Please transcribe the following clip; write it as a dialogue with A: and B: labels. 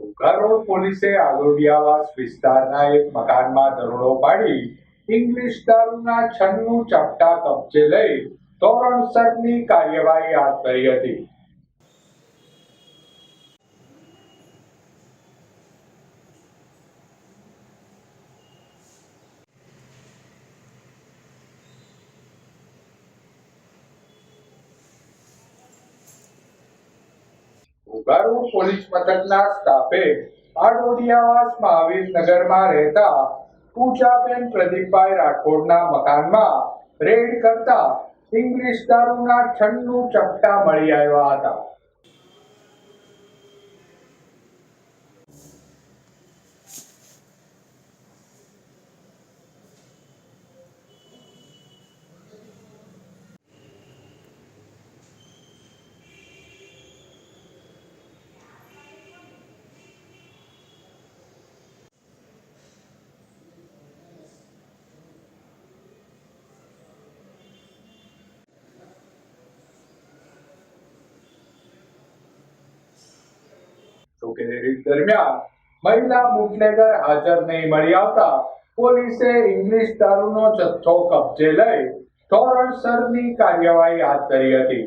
A: ઉઘારોડ પોલીસે આલોડિયાવાસ વિસ્તારના એક મકાનમાં દરોડો પાડી ઇંગ્લિશ દારૂના છન્નું ચપટા કબજે લઈ ધોરણસરની કાર્યવાહી હાથ ધરી હતી. ઉઘારોડ પોલીસ મથકના સ્ટાફે. આડોડિયાવાસમાં મહાવીર નગરમાં રહેતા પૂજાબેન પ્રદીપભાઈ રાઠોડના મકાનમાં રેડ કરતા ઇંગ્લિશ દારૂના છન્નું ચપટા મળી આવ્યા હતા જોકે રેડ દરમિયાન મહિલા બુટલેગર હાજર નહીં મળી આવતા પોલીસે ઇંગ્લિશ દારૂનો જથ્થો કબજે લઈ ધોરણસરની કાર્યવાહી હાથ ધરી હતી.